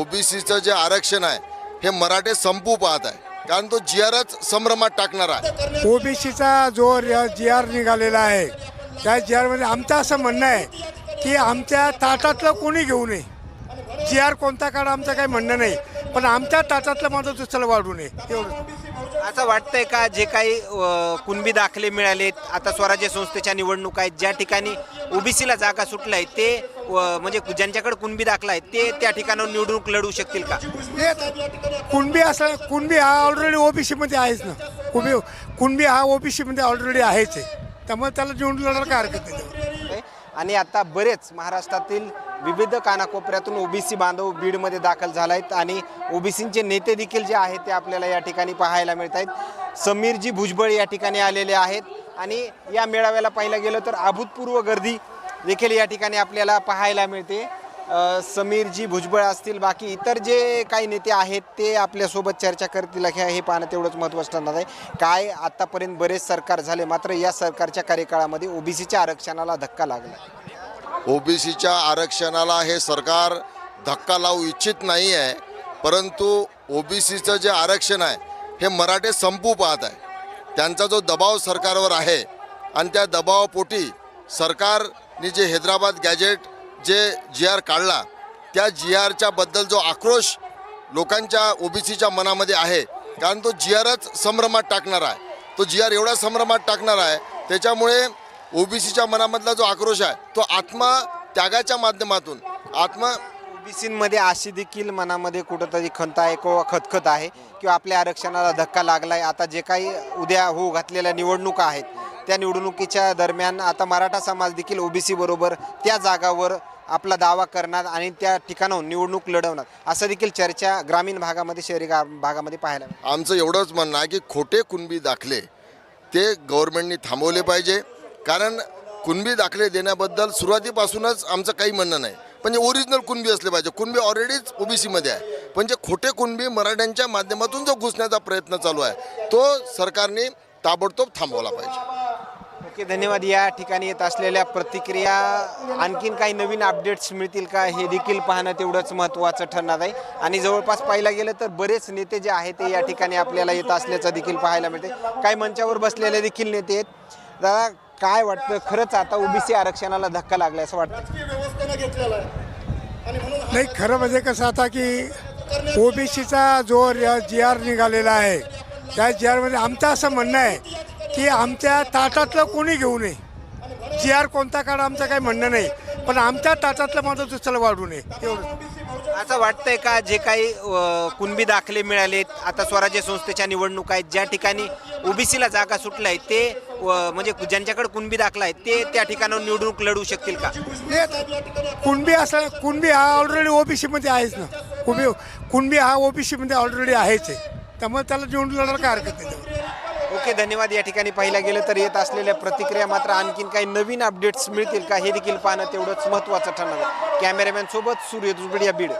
ओबीसीचं जे आरक्षण आहे हे मराठे संपू पाहत आहे. कारण तो जी आरच संभ्रमात टाकणार आहे. ओबीसीचा जो जी आर निघालेला आहे त्या जी आरमध्ये आमचं असं म्हणणं आहे की आमच्या ताटातलं कोणी घेऊ नये. जी आर कोणता काढा आमचं काही म्हणणं नाही. पण आमच्या ताटातलं माझं दुसरं वाढू नये. एवढं असं वाटतंय का जे काही कुणबी दाखले मिळालेत आता स्वराज्य संस्थेच्या निवडणुका आहेत ज्या ठिकाणी ओबीसीला जागा सुटल्या आहेत ते म्हणजे ज्यांच्याकडे कुणबी दाखला आहे ते त्या ठिकाणावर निवडणूक लढवू शकतील का? कुणबी असं कुणबी हा ऑलरेडी ओबीसीमध्ये आहेच ना. कुणबी कुणबी हा ओबीसीमध्ये ऑलरेडी आहेच आहे. त्यामुळे त्याला निवडून लढायला काय हरकत नाही. आणि आता बरेच महाराष्ट्रातील विविध कानाकोपऱ्यातून ओबीसी बांधव बीडमध्ये दाखल झाला आहेत आणि ओबीसींचे नेते देखील जे आहेत ते आपल्याला या ठिकाणी पाहायला मिळत आहेत समीरजी भुजबळ या ठिकाणी आलेले आहेत. आणि या मेळाव्याला पाहिलं गेलं तर अभूतपूर्व गर्दी देखील या ठिकाणी आपल्याला पाहायला मिळते. समीरजी भुजबळ असतील बाकी इतर जे काही नेते आहेत ते आपल्यासोबत चर्चा करतील. हे हे पाहणं तेवढंच महत्त्वाचं ठरणार आहे. काय आत्तापर्यंत बरेच सरकार झाले मात्र या सरकारच्या कार्यकाळामध्ये ओबीसीच्या आरक्षणाला धक्का लागला. ओबीसीच्या आरक्षणाला हे सरकार धक्का लावू इच्छित नाही आहे परंतु ओबीसीचं जे आरक्षण आहे हे मराठे संपू पाहत आहे. त्यांचा जो दबाव सरकारवर आहे आणि त्या दबावापोटी सरकारने जे हैदराबाद गॅजेट जे जी आर काढला त्या जी आरच्याबद्दल जो आक्रोश लोकांच्या ओबीसीच्या मनामध्ये आहे कारण तो जी आरच संभ्रमात टाकणार आहे. तो जी आर एवढा संभ्रमात टाकणार आहे त्याच्यामुळे ओबीसीच्या मनामधला जो आक्रोश आहे तो आत्मत्यागाच्या माध्यमातून आत्मा ओबीसीमध्ये अशी देखील मनामध्ये कुठंतरी खंत आहे किंवा खतखत आहे किंवा आपल्या आरक्षणाला धक्का लागला आहे आता जे काही उद्या होऊ घातलेल्या निवडणुका आहेत त्या निवडणुकीच्या दरम्यान आता मराठा समाज देखील ओबीसी बरोबर त्या जागावर आपला दावा करणार आणि त्या ठिकाणाहून निवडणूक लढवणार. असं देखील चर्चा ग्रामीण भागामध्ये शहरी गा भागामध्ये पाहायला आमचं एवढंच म्हणणं आहे की खोटे कुणबी दाखले ते गव्हर्नमेंटनी थांबवले पाहिजे. कारण कुणबी दाखले देण्याबद्दल सुरुवातीपासूनच आमचं काही म्हणणं नाही. पण जे ओरिजिनल कुणबी असले पाहिजे कुणबी ऑलरेडीच ओबीसीमध्ये आहे. पण जे खोटे कुणबी मराठ्यांच्या माध्यमातून जो घुसण्याचा प्रयत्न चालू आहे तो सरकारने ताबडतोब थांबवला पाहिजे. ओके धन्यवाद. या ठिकाणी येत असलेल्या प्रतिक्रिया आणखीन काही नवीन अपडेट्स मिळतील का हे देखील पाहणं तेवढंच महत्त्वाचं ठरणार आहे. आणि जवळपास पाहायला गेलं तर बरेच नेते जे आहेत ते या ठिकाणी आपल्याला येत असल्याचं देखील पाहायला मिळते काही मंचावर बसलेले देखील नेते आहेत. दादा काय वाटतं? खरंच आता ओबीसी आरक्षणाला धक्का लागलाय असं वाटतं? नाही खरं म्हणजे कसं आता की ओबीसीचा जो जी आर निघालेला आहे त्या जी आरमध्ये आमचं असं म्हणणं आहे की आमच्या ताटातलं कोणी घेऊ नये. जी आर कोणता काढा आमचं काही म्हणणं नाही. पण आमच्या ताटातलं माझं दुसरं वाढू नये. एवढं. असं वाटतंय का जे काही अ, कुणबी दाखले मिळालेत आता स्वराज्य संस्थेच्या निवडणुका आहेत ज्या ठिकाणी ओबीसीला जागा सुटल्या ते अ, म्हणजे ज्यांच्याकडे कुणबी दाखला आहे ते त्या ठिकाणावर निवडणूक लढवू शकतील का? कुणबी असं कुणबी हा ऑलरेडी ओबीसीमध्ये आहेच ना. कुणबी कुणबी हा ओबीसीमध्ये ऑलरेडी आहेच आहे. त्यामुळे त्याला निवडून लढायला काय हरकत नाही. ओके धन्यवाद. या ठिकाणी पाहिलं गेलं तर येत असलेल्या प्रतिक्रिया मात्र आणखीन काही नवीन अपडेट्स मिळतील का हे देखील पाहणं तेवढंच महत्त्वाचं ठरणार आहे. कॅमेरामॅन सोबत सूर्य दुबडिया बीड.